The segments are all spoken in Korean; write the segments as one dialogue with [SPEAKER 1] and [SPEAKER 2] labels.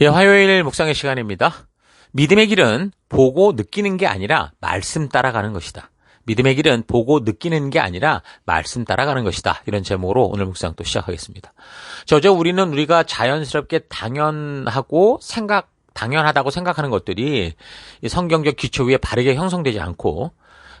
[SPEAKER 1] 예, 화요일 묵상의 시간입니다. 믿음의 길은 보고 느끼는 게 아니라 말씀 따라가는 것이다. 믿음의 길은 보고 느끼는 게 아니라 말씀 따라가는 것이다. 이런 제목으로 오늘 묵상 또 시작하겠습니다. 저저 우리는 우리가 자연스럽게 당연하고 생각, 당연하다고 생각하는 것들이 성경적 기초 위에 바르게 형성되지 않고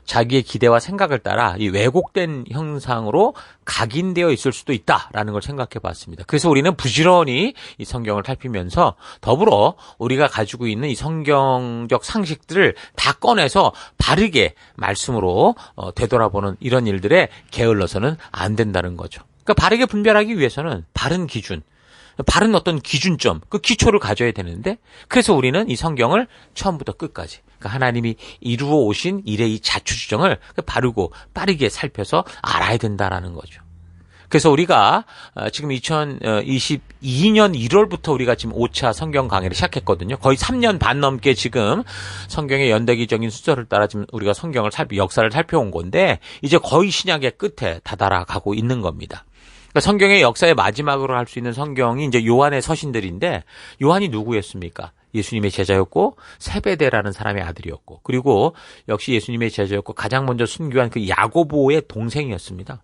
[SPEAKER 1] 자기의 기대와 생각을 따라 이 왜곡된 형상으로 각인되어 있을 수도 있다라는 걸 생각해 봤습니다. 그래서 우리는 부지런히 이 성경을 살피면서 더불어 우리가 가지고 있는 이 성경적 상식들을 다 꺼내서 바르게 말씀으로 어, 되돌아보는 이런 일들에 게을러서는 안 된다는 거죠. 그러니까 바르게 분별하기 위해서는 바른 기준, 바른 어떤 기준점, 그 기초를 가져야 되는데, 그래서 우리는 이 성경을 처음부터 끝까지, 그러니까 하나님이 이루어 오신 일의 이 자초주정을 바르고 빠르게 살펴서 알아야 된다라는 거죠. 그래서 우리가 어, 지금 2022년 1월부터 우리가 지금 5차 성경 강의를 시작했거든요. 거의 3년 반 넘게 지금 성경의 연대기적인 수절을 따라 지금 우리가 성경을 살피 역사를 살펴온 건데 이제 거의 신약의 끝에 다다라가고 있는 겁니다. 그러니까 성경의 역사의 마지막으로 할 수 있는 성경이 이제 요한의 서신들인데 요한이 누구였습니까? 예수님의 제자였고 세베대라는 사람의 아들이었고 그리고 역시 예수님의 제자였고 가장 먼저 순교한 그 야고보의 동생이었습니다.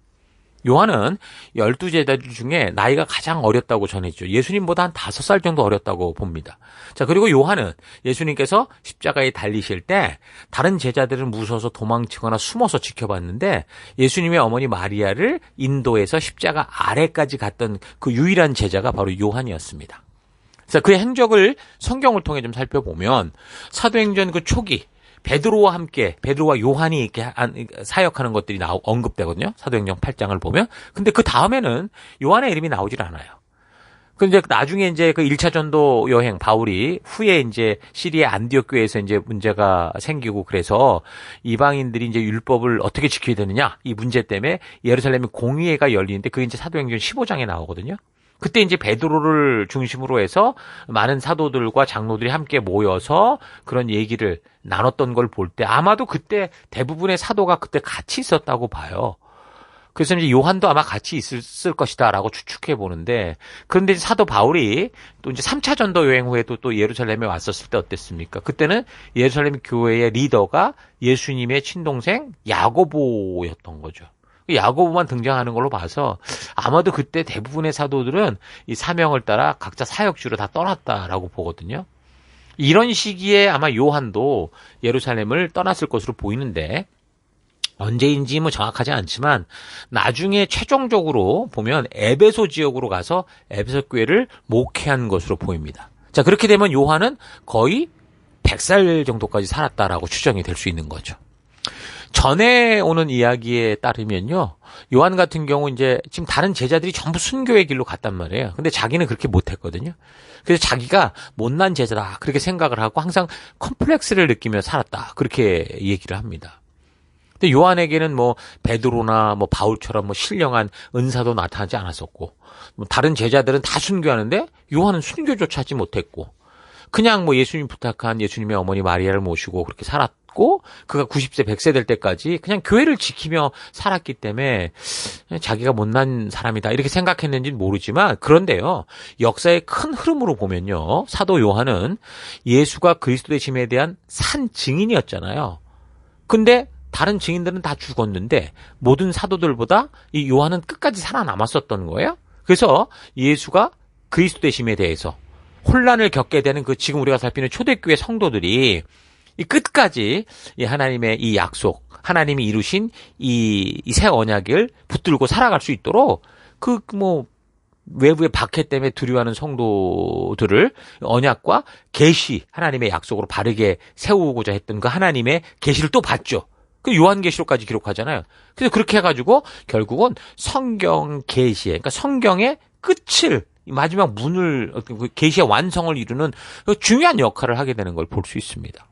[SPEAKER 1] 요한은 열두 제자들 중에 나이가 가장 어렸다고 전했죠. 예수님보다 한 다섯 살 정도 어렸다고 봅니다. 자, 그리고 요한은 예수님께서 십자가에 달리실 때 다른 제자들은 무서워서 도망치거나 숨어서 지켜봤는데 예수님의 어머니 마리아를 인도에서 십자가 아래까지 갔던 그 유일한 제자가 바로 요한이었습니다. 그래서 그의 행적을 성경을 통해 좀 살펴보면 사도행전 그 초기 베드로와 함께 베드로와 요한이 이렇게 사역하는 것들이 나 언급되거든요. 사도행전 8장을 보면. 근데 그 다음에는 요한의 이름이 나오질 않아요. 근데 나중에 이제 그 1차 전도 여행 바울이 후에 이제 시리아 안디옥 교회에서 이제 문제가 생기고 그래서 이방인들이 이제 율법을 어떻게 지켜야 되느냐 이 문제 때문에 예루살렘에 공의회가 열리는데 그게 이제 사도행전 15장에 나오거든요. 그때 이제 베드로를 중심으로 해서 많은 사도들과 장로들이 함께 모여서 그런 얘기를 나눴던 걸 볼 때 아마도 그때 대부분의 사도가 그때 같이 있었다고 봐요. 그래서 이제 요한도 아마 같이 있을 것이다라고 추측해 보는데 그런데 사도 바울이 또 이제 3차 전도 여행 후에도 또 예루살렘에 왔었을 때 어땠습니까? 그때는 예루살렘 교회의 리더가 예수님의 친동생 야고보였던 거죠. 야고보만 등장하는 걸로 봐서 아마도 그때 대부분의 사도들은 이 사명을 따라 각자 사역주로 다 떠났다라고 보거든요. 이런 시기에 아마 요한도 예루살렘을 떠났을 것으로 보이는데 언제인지 뭐 정확하지 않지만 나중에 최종적으로 보면 에베소 지역으로 가서 에베소 교회를 목회한 것으로 보입니다. 자, 그렇게 되면 요한은 거의 100살 정도까지 살았다라고 추정이 될 수 있는 거죠. 전에 오는 이야기에 따르면요. 요한 같은 경우 이제 지금 다른 제자들이 전부 순교의 길로 갔단 말이에요. 근데 자기는 그렇게 못 했거든요. 그래서 자기가 못난 제자다 그렇게 생각을 하고 항상 컴플렉스를 느끼며 살았다 그렇게 얘기를 합니다. 근데 요한에게는 뭐 베드로나 뭐 바울처럼 뭐 신령한 은사도 나타나지 않았었고 뭐 다른 제자들은 다 순교하는데 요한은 순교조차 하지 못했고 그냥 뭐 예수님 부탁한 예수님의 어머니 마리아를 모시고 그렇게 살았 살았고 그가 90세 100세 될 때까지 그냥 교회를 지키며 살았기 때문에 자기가 못난 사람이다 이렇게 생각했는지는 모르지만 그런데요 역사의 큰 흐름으로 보면요 사도 요한은 예수가 그리스도 의심에 대한 산 증인이었잖아요. 근데 다른 증인들은 다 죽었는데 모든 사도들보다 이 요한은 끝까지 살아남았었던 거예요. 그래서 예수가 그리스도 의심에 대해서 혼란을 겪게 되는 그 지금 우리가 살피는 초대교회 성도들이 이 끝까지 이 하나님의 이 약속, 하나님이 이루신 이 새 언약을 붙들고 살아갈 수 있도록 그 뭐 외부의 박해 때문에 두려워하는 성도들을 언약과 계시 하나님의 약속으로 바르게 세우고자 했던 그 하나님의 계시를 또 봤죠. 그 요한계시록까지 기록하잖아요. 그래서 그렇게 해가지고 결국은 성경 계시에 그러니까 성경의 끝을 마지막 문을 그 계시의 완성을 이루는 그 중요한 역할을 하게 되는 걸 볼 수 있습니다.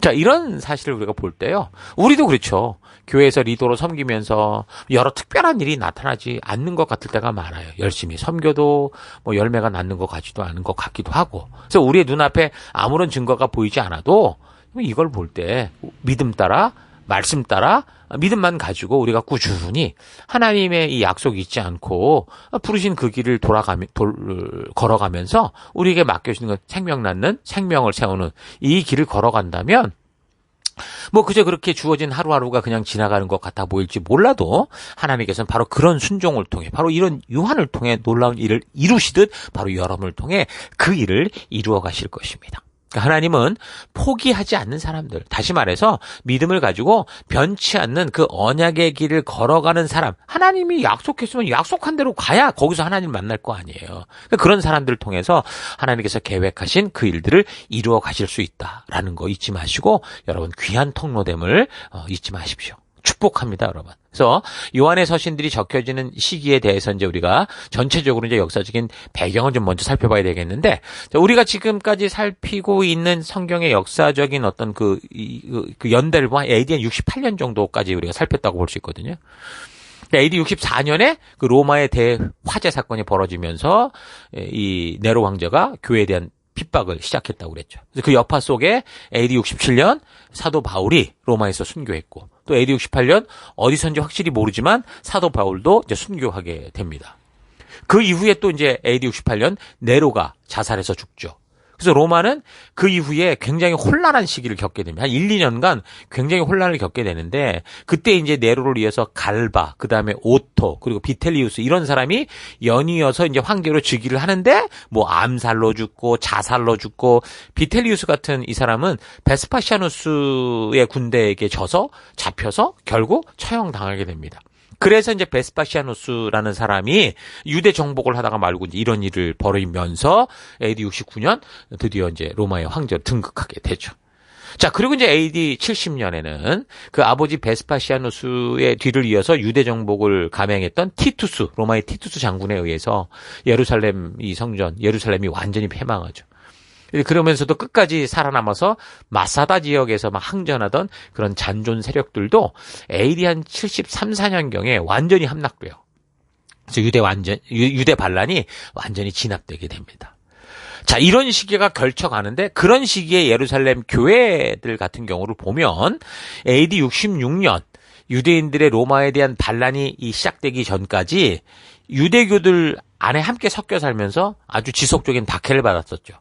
[SPEAKER 1] 자, 이런 사실을 우리가 볼 때요. 우리도 그렇죠. 교회에서 리더로 섬기면서 여러 특별한 일이 나타나지 않는 것 같을 때가 많아요. 열심히 섬겨도 뭐 열매가 낳는 것 같지도 않은 것 같기도 하고. 그래서 우리의 눈앞에 아무런 증거가 보이지 않아도 이걸 볼 때 믿음 따라 말씀 따라 믿음만 가지고 우리가 꾸준히 하나님의 이 약속이 있지 않고 부르신 그 길을 돌아가며 돌, 걸어가면서 우리에게 맡겨주신 것 생명 낳는 생명을 세우는 이 길을 걸어간다면 뭐 그저 그렇게 주어진 하루하루가 그냥 지나가는 것 같아 보일지 몰라도 하나님께서는 바로 그런 순종을 통해 바로 이런 유한을 통해 놀라운 일을 이루시듯 바로 여러분을 통해 그 일을 이루어 가실 것입니다. 그러니까 하나님은 포기하지 않는 사람들, 다시 말해서 믿음을 가지고 변치 않는 그 언약의 길을 걸어가는 사람, 하나님이 약속했으면 약속한 대로 가야 거기서 하나님 만날 거 아니에요. 그러니까 그런 사람들을 통해서 하나님께서 계획하신 그 일들을 이루어 가실 수 있다라는 거 잊지 마시고 여러분 귀한 통로됨을 어, 잊지 마십시오. 축복합니다, 여러분. 그래서 요한의 서신들이 적혀지는 시기에 대해서 이제 우리가 전체적으로 이제 역사적인 배경을 좀 먼저 살펴봐야 되겠는데 우리가 지금까지 살피고 있는 성경의 역사적인 어떤 그, 그, 그 연대를 보면 AD 한 68년 정도까지 우리가 살폈다고 볼 수 있거든요. AD 64년에 그 로마의 대화재 사건이 벌어지면서 이 네로 황제가 교회에 대한 핍박을 시작했다고 그랬죠. 그래서 그 여파 속에 AD 67년 사도 바울이 로마에서 순교했고 또 AD 68년 어디선지 확실히 모르지만 사도 바울도 이제 순교하게 됩니다. 그 이후에 또 이제 AD 68년 네로가 자살해서 죽죠. 그래서 로마는 그 이후에 굉장히 혼란한 시기를 겪게 됩니다. 한 1, 2년간 굉장히 혼란을 겪게 되는데 그때 이제 네로를 위해서 갈바, 그다음에 오토, 그리고 비텔리우스 이런 사람이 연이어서 이제 황제로 즉위를 하는데 뭐 암살로 죽고 자살로 죽고 비텔리우스 같은 이 사람은 베스파시아누스의 군대에게 져서 잡혀서 결국 처형당하게 됩니다. 그래서 이제 베스파시아누스라는 사람이 유대 정복을 하다가 말고 이제 이런 일을 벌이면서 AD 69년 드디어 이제 로마의 황제로 등극하게 되죠. 자, 그리고 이제 AD 70년에는 그 아버지 베스파시아누스의 뒤를 이어서 유대 정복을 감행했던 티투스, 로마의 티투스 장군에 의해서 예루살렘 이 성전, 예루살렘이 완전히 패망하죠. 그러면서도 끝까지 살아남아서 마사다 지역에서 막 항전하던 그런 잔존 세력들도 한 73, 4년경에 완전히 함락돼요. 그래서 유대 완전 유대 반란이 완전히 진압되게 됩니다. 자, 이런 시기가 걸쳐가는데 그런 시기에 예루살렘 교회들 같은 경우를 보면 AD 66년 유대인들의 로마에 대한 반란이 시작되기 전까지 유대교들 안에 함께 섞여 살면서 아주 지속적인 박해를 받았었죠.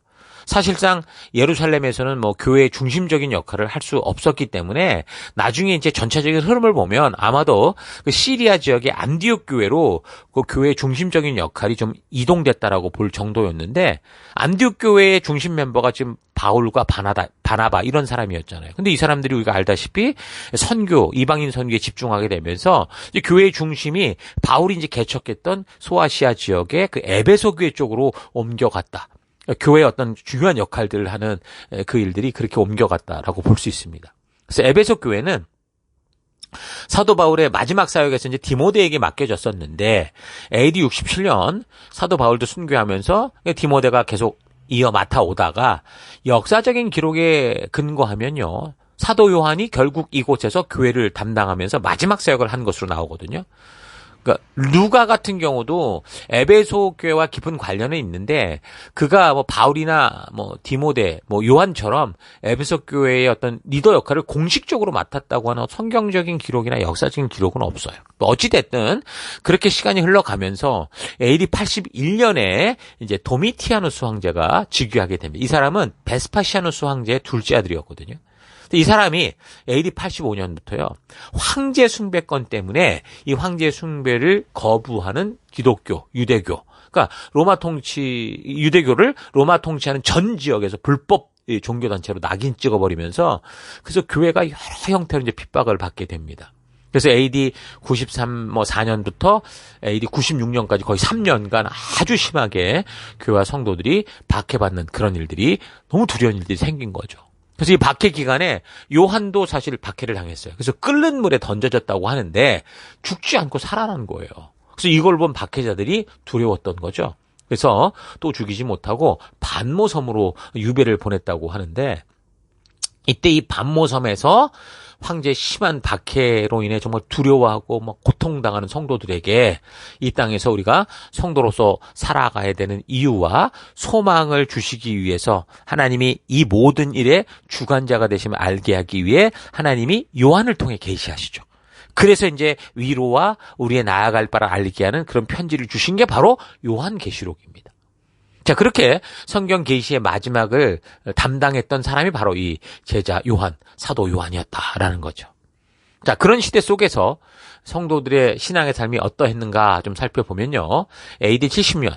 [SPEAKER 1] 사실상 예루살렘에서는 뭐 교회의 중심적인 역할을 할 수 없었기 때문에 나중에 이제 전체적인 흐름을 보면 아마도 그 시리아 지역의 안디옥 교회로 그 교회의 중심적인 역할이 좀 이동됐다라고 볼 정도였는데 안디옥 교회의 중심 멤버가 지금 바울과 바나다, 바나바 이런 사람이었잖아요. 근데 이 사람들이 우리가 알다시피 선교, 이방인 선교에 집중하게 되면서 이제 교회의 중심이 바울이 이제 개척했던 소아시아 지역의 그 에베소 교회 쪽으로 옮겨갔다. 교회의 어떤 중요한 역할들을 하는 그 일들이 그렇게 옮겨갔다라고 볼 수 있습니다. 그래서 에베소 교회는 사도 바울의 마지막 사역에서 이제 디모데에게 맡겨졌었는데 AD 67년 사도 바울도 순교하면서 디모데가 계속 이어 맡아오다가 역사적인 기록에 근거하면요. 사도 요한이 결국 이곳에서 교회를 담당하면서 마지막 사역을 한 것으로 나오거든요. 그러니까 루가 같은 경우도 에베소 교회와 깊은 관련은 있는데 그가 뭐 바울이나 뭐 디모데 뭐 요한처럼 에베소 교회의 어떤 리더 역할을 공식적으로 맡았다고 하는 성경적인 기록이나 역사적인 기록은 없어요. 뭐 어찌 됐든 그렇게 시간이 흘러가면서 AD 81년에 이제 도미티아누스 황제가 즉위하게 됩니다. 이 사람은 베스파시아누스 황제의 둘째 아들이었거든요. 이 사람이 AD 85년부터요. 황제 숭배권 때문에 이 황제 숭배를 거부하는 기독교, 유대교. 그러니까 로마 통치 유대교를 로마 통치하는 전 지역에서 불법 종교 단체로 낙인 찍어 버리면서 그래서 교회가 여러 형태로 이제 핍박을 받게 됩니다. 그래서 AD 93, 뭐 4년부터 AD 96년까지 거의 3년간 아주 심하게 교회와 성도들이 박해받는 그런 일들이 너무 두려운 일들이 생긴 거죠. 그래서 이 박해 기간에 요한도 사실 박해를 당했어요. 그래서 끓는 물에 던져졌다고 하는데 죽지 않고 살아난 거예요. 그래서 이걸 본 박해자들이 두려웠던 거죠. 그래서 또 죽이지 못하고 반모섬으로 유배를 보냈다고 하는데 이때 이 반모섬에서 황제의 심한 박해로 인해 정말 두려워하고 막 고통당하는 성도들에게 이 땅에서 우리가 성도로서 살아가야 되는 이유와 소망을 주시기 위해서 하나님이 이 모든 일의 주관자가 되심을 알게 하기 위해 하나님이 요한을 통해 계시하시죠. 그래서 이제 위로와 우리의 나아갈 바를 알게 하는 그런 편지를 주신 게 바로 요한 계시록입니다. 자, 그렇게 성경 계시의 마지막을 담당했던 사람이 바로 이 제자 요한, 사도 요한이었다라는 거죠. 자, 그런 시대 속에서 성도들의 신앙의 삶이 어떠했는가 좀 살펴보면요. AD 70년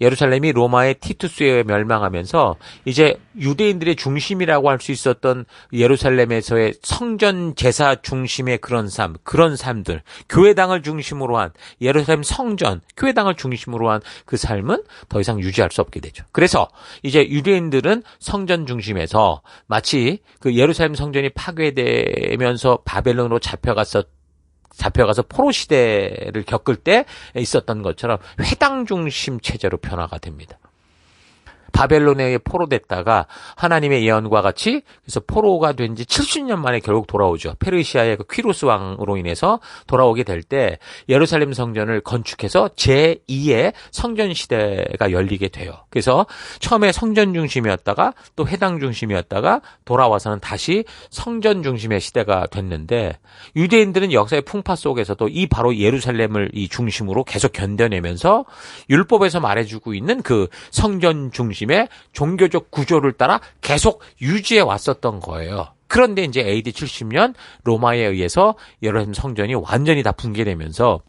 [SPEAKER 1] 예루살렘이 로마의 티투스에 멸망하면서 이제 유대인들의 중심이라고 할 수 있었던 예루살렘에서의 성전 제사 중심의 그런 삶, 그런 삶들, 교회당을 중심으로 한 예루살렘 성전, 교회당을 중심으로 한 그 삶은 더 이상 유지할 수 없게 되죠. 그래서 이제 유대인들은 성전 중심에서 마치 그 예루살렘 성전이 파괴되면서 바벨론으로 잡혀갔었 잡혀가서 포로 시대를 겪을 때 있었던 것처럼 회당 중심 체제로 변화가 됩니다. 바벨론에 포로됐다가 하나님의 예언과 같이 그래서 포로가 된 지 70년 만에 결국 돌아오죠. 페르시아의 그 퀴루스 왕으로 인해서 돌아오게 될 때 예루살렘 성전을 건축해서 제2의 성전 시대가 열리게 돼요. 그래서 처음에 성전 중심이었다가 또 회당 중심이었다가 돌아와서는 다시 성전 중심의 시대가 됐는데 유대인들은 역사의 풍파 속에서도 이 바로 예루살렘을 이 중심으로 계속 견뎌내면서 율법에서 말해주고 있는 그 성전 중심 의 종교적 구조를 따라 계속 유지해 왔었던 거예요. 그런데 이제 AD 70년 로마에 의해서 예루살렘 성전이 완전히 다 붕괴되면서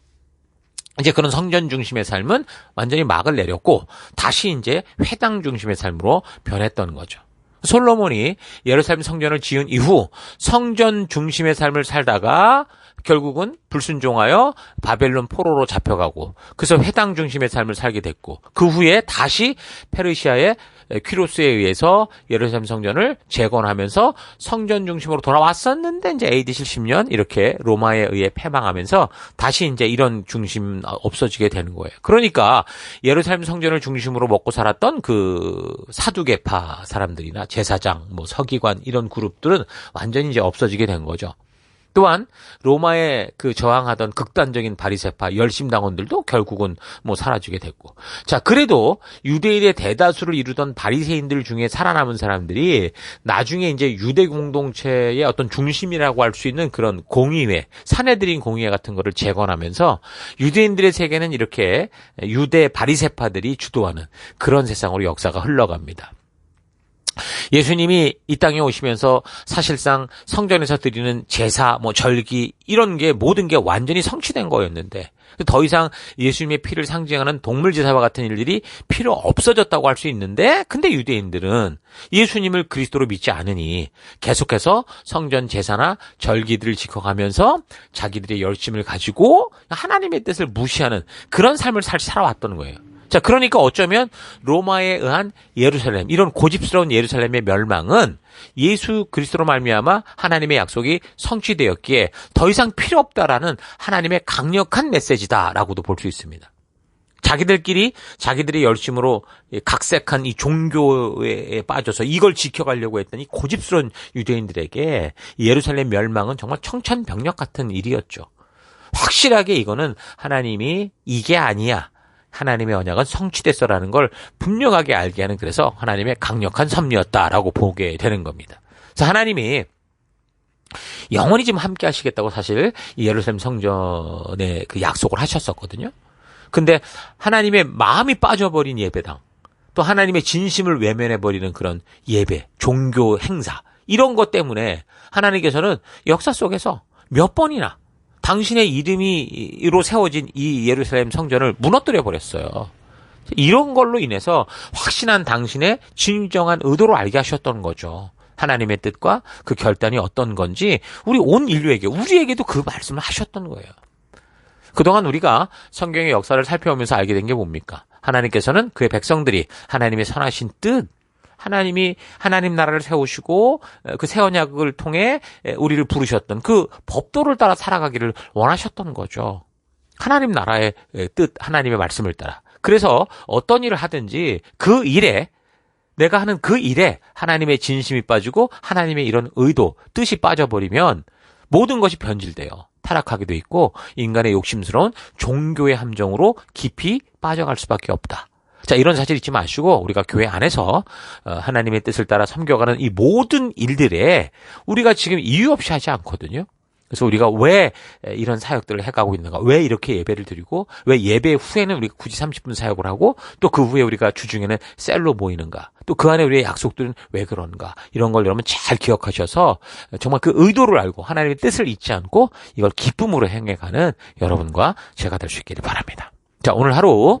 [SPEAKER 1] 이제 그런 성전 중심의 삶은 완전히 막을 내렸고 다시 이제 회당 중심의 삶으로 변했던 거죠. 솔로몬이 예루살렘 성전을 지은 이후 성전 중심의 삶을 살다가 결국은 불순종하여 바벨론 포로로 잡혀가고 그래서 회당 중심의 삶을 살게 됐고 그 후에 다시 페르시아의 퀴로스에 의해서 예루살렘 성전을 재건하면서 성전 중심으로 돌아왔었는데 이제 AD 70년 이렇게 로마에 의해 패망하면서 다시 이제 이런 중심 없어지게 되는 거예요. 그러니까 예루살렘 성전을 중심으로 먹고 살았던 그 사두개파 사람들이나 제사장, 뭐 서기관 이런 그룹들은 완전히 이제 없어지게 된 거죠. 또한 로마에 그 저항하던 극단적인 바리세파 열심당원들도 결국은 뭐 사라지게 됐고 자 그래도 유대인의 대다수를 이루던 바리새인들 중에 살아남은 사람들이 나중에 이제 유대 공동체의 어떤 중심이라고 할 수 있는 그런 공의회 사내들인 공의회 같은 거를 재건하면서 유대인들의 세계는 이렇게 유대 바리세파들이 주도하는 그런 세상으로 역사가 흘러갑니다. 예수님이 이 땅에 오시면서 사실상 성전에서 드리는 제사, 뭐 절기 이런 게 모든 게 완전히 성취된 거였는데 더 이상 예수님의 피를 상징하는 동물 제사와 같은 일들이 필요 없어졌다고 할 수 있는데 근데 유대인들은 예수님을 그리스도로 믿지 않으니 계속해서 성전 제사나 절기들을 지켜가면서 자기들의 열심을 가지고 하나님의 뜻을 무시하는 그런 삶을 살아왔던 거예요. 자, 그러니까 어쩌면 로마에 의한 예루살렘, 이런 고집스러운 예루살렘의 멸망은 예수 그리스도로 말미암아 하나님의 약속이 성취되었기에 더 이상 필요 없다라는 하나님의 강력한 메시지다라고도 볼 수 있습니다. 자기들끼리 자기들의 열심으로 각색한 이 종교에 빠져서 이걸 지켜가려고 했던 이 고집스러운 유대인들에게 예루살렘 멸망은 정말 청천벽력 같은 일이었죠. 확실하게 이거는 하나님이 이게 아니야. 하나님의 언약은 성취됐어라는 걸 분명하게 알게 하는 그래서 하나님의 강력한 섭리였다라고 보게 되는 겁니다. 그래서 하나님이 영원히 좀 함께 하시겠다고 사실 예루살렘 성전에 그 약속을 하셨었거든요. 근데 하나님의 마음이 빠져버린 예배당, 또 하나님의 진심을 외면해버리는 그런 예배, 종교 행사, 이런 것 때문에 하나님께서는 역사 속에서 몇 번이나 당신의 이름이로 세워진 이 예루살렘 성전을 무너뜨려 버렸어요. 이런 걸로 인해서 확신한 당신의 진정한 의도로 알게 하셨던 거죠. 하나님의 뜻과 그 결단이 어떤 건지 우리 온 인류에게 우리에게도 그 말씀을 하셨던 거예요. 그동안 우리가 성경의 역사를 살펴보면서 알게 된 게 뭡니까? 하나님께서는 그의 백성들이 하나님의 선하신 뜻, 하나님이 하나님 나라를 세우시고 그 새 언약을 통해 우리를 부르셨던 그 법도를 따라 살아가기를 원하셨던 거죠. 하나님 나라의 뜻, 하나님의 말씀을 따라. 그래서 어떤 일을 하든지 그 일에 내가 하는 그 일에 하나님의 진심이 빠지고 하나님의 이런 의도, 뜻이 빠져버리면 모든 것이 변질돼요. 타락하게 돼 있고 인간의 욕심스러운 종교의 함정으로 깊이 빠져갈 수밖에 없다. 자, 이런 사실 잊지 마시고 우리가 교회 안에서 어, 하나님의 뜻을 따라 섬겨가는 이 모든 일들에 우리가 지금 이유 없이 하지 않거든요. 그래서 우리가 왜 이런 사역들을 해가고 있는가? 왜 이렇게 예배를 드리고 왜 예배 후에는 우리가 굳이 30분 사역을 하고 또 그 후에 우리가 주중에는 셀로 모이는가? 또 그 안에 우리의 약속들은 왜 그런가? 이런 걸 여러분 잘 기억하셔서 정말 그 의도를 알고 하나님의 뜻을 잊지 않고 이걸 기쁨으로 행해가는 여러분과 제가 될 수 있기를 바랍니다. 자, 오늘 하루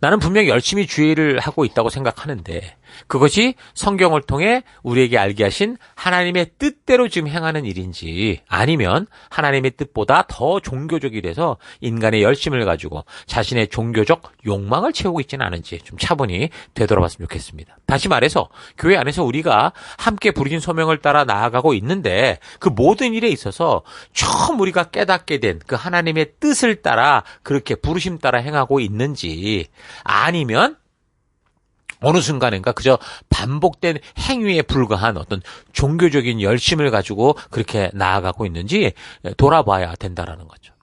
[SPEAKER 1] 나는 분명 열심히 주의를 하고 있다고 생각하는데 그것이 성경을 통해 우리에게 알게 하신 하나님의 뜻대로 지금 행하는 일인지 아니면 하나님의 뜻보다 더 종교적이 돼서 인간의 열심을 가지고 자신의 종교적 욕망을 채우고 있지는 않은지 좀 차분히 되돌아봤으면 좋겠습니다. 다시 말해서 교회 안에서 우리가 함께 부르신 소명을 따라 나아가고 있는데 그 모든 일에 있어서 처음 우리가 깨닫게 된 그 하나님의 뜻을 따라 그렇게 부르심 따라 행하고 있는지 아니면 어느 순간인가 그저 반복된 행위에 불과한 어떤 종교적인 열심을 가지고 그렇게 나아가고 있는지 돌아봐야 된다라는 거죠.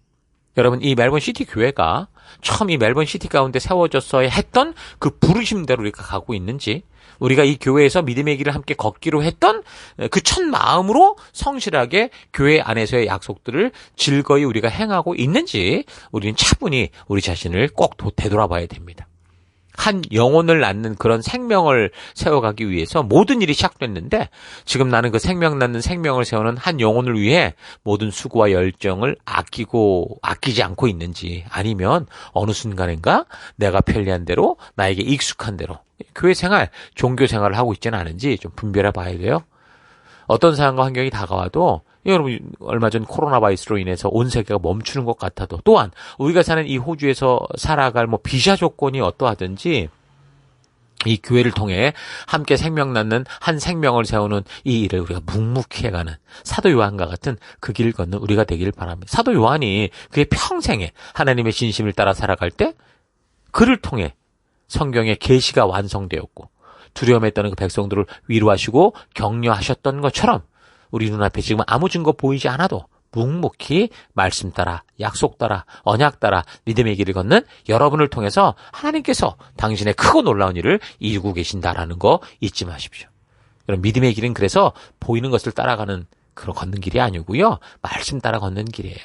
[SPEAKER 1] 여러분 이 멜번 시티 교회가 처음 이 멜번 시티 가운데 세워졌어야 했던 그 부르심대로 우리가 가고 있는지 우리가 이 교회에서 믿음의 길을 함께 걷기로 했던 그 첫 마음으로 성실하게 교회 안에서의 약속들을 즐거이 우리가 행하고 있는지 우리는 차분히 우리 자신을 꼭 되돌아봐야 됩니다. 한 영혼을 낳는 그런 생명을 세워가기 위해서 모든 일이 시작됐는데 지금 나는 그 생명 낳는 생명을 세우는 한 영혼을 위해 모든 수고와 열정을 아끼고 아끼지 않고 있는지 아니면 어느 순간인가 내가 편리한 대로 나에게 익숙한 대로 교회 생활, 종교 생활을 하고 있지는 않은지 좀 분별해 봐야 돼요. 어떤 상황과 환경이 다가와도 여러분 얼마 전 코로나 바이러스로 인해서 온 세계가 멈추는 것 같아도 또한 우리가 사는 이 호주에서 살아갈 뭐 비자 조건이 어떠하든지 이 교회를 통해 함께 생명 낳는 한 생명을 세우는 이 일을 우리가 묵묵히 해가는 사도 요한과 같은 그 길을 걷는 우리가 되기를 바랍니다. 사도 요한이 그의 평생에 하나님의 진심을 따라 살아갈 때 그를 통해 성경의 계시가 완성되었고 두려움에 떠는 그 백성들을 위로하시고 격려하셨던 것처럼 우리 눈앞에 지금 아무 증거 보이지 않아도 묵묵히 말씀 따라 약속 따라 언약 따라 믿음의 길을 걷는 여러분을 통해서 하나님께서 당신의 크고 놀라운 일을 이루고 계신다라는 거 잊지 마십시오. 여러분 믿음의 길은 그래서 보이는 것을 따라가는 그런 걷는 길이 아니고요. 말씀 따라 걷는 길이에요.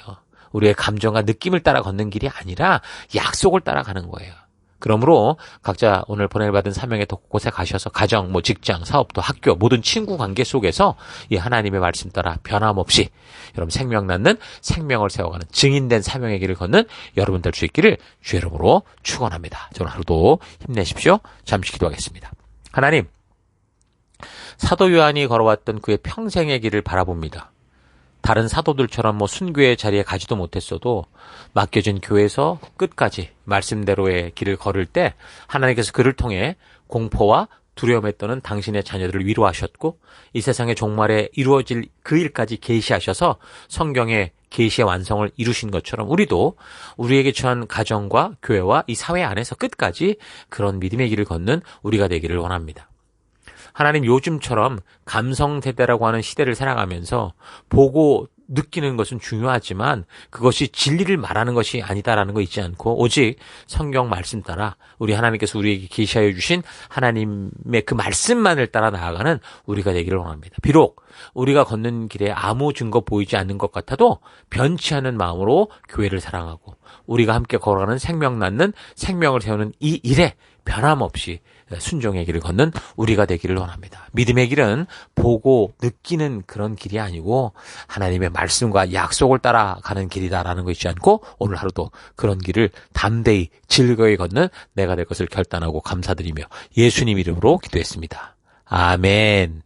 [SPEAKER 1] 우리의 감정과 느낌을 따라 걷는 길이 아니라 약속을 따라가는 거예요. 그러므로 각자 오늘 보내받은 사명의 곳에 가셔서 가정, 뭐 직장, 사업도 학교, 모든 친구 관계 속에서 이 하나님의 말씀 따라 변함없이 여러분 생명 낳는 생명을 세워가는 증인된 사명의 길을 걷는 여러분 될 수 있기를 주의 이름으로 축원합니다. 저는 하루도 힘내십시오. 잠시 기도하겠습니다. 하나님, 사도 요한이 걸어왔던 그의 평생의 길을 바라봅니다. 다른 사도들처럼 뭐 순교의 자리에 가지도 못했어도 맡겨진 교회에서 끝까지 말씀대로의 길을 걸을 때 하나님께서 그를 통해 공포와 두려움에 떠는 당신의 자녀들을 위로하셨고 이 세상의 종말에 이루어질 그 일까지 계시하셔서 성경의 계시의 완성을 이루신 것처럼 우리도 우리에게 처한 가정과 교회와 이 사회 안에서 끝까지 그런 믿음의 길을 걷는 우리가 되기를 원합니다. 하나님 요즘처럼 감성 세대라고 하는 시대를 살아가면서 보고 느끼는 것은 중요하지만 그것이 진리를 말하는 것이 아니다라는 거 잊지 않고 오직 성경 말씀 따라 우리 하나님께서 우리에게 계시하여 주신 하나님의 그 말씀만을 따라 나아가는 우리가 되기를 원합니다. 비록 우리가 걷는 길에 아무 증거 보이지 않는 것 같아도 변치 않은 마음으로 교회를 사랑하고 우리가 함께 걸어가는 생명 낳는 생명을 세우는 이 일에 변함없이 순종의 길을 걷는 우리가 되기를 원합니다. 믿음의 길은 보고 느끼는 그런 길이 아니고 하나님의 말씀과 약속을 따라가는 길이다라는 거 있지 않고 오늘 하루도 그런 길을 담대히 즐거이 걷는 내가 될 것을 결단하고 감사드리며 예수님 이름으로 기도했습니다. 아멘.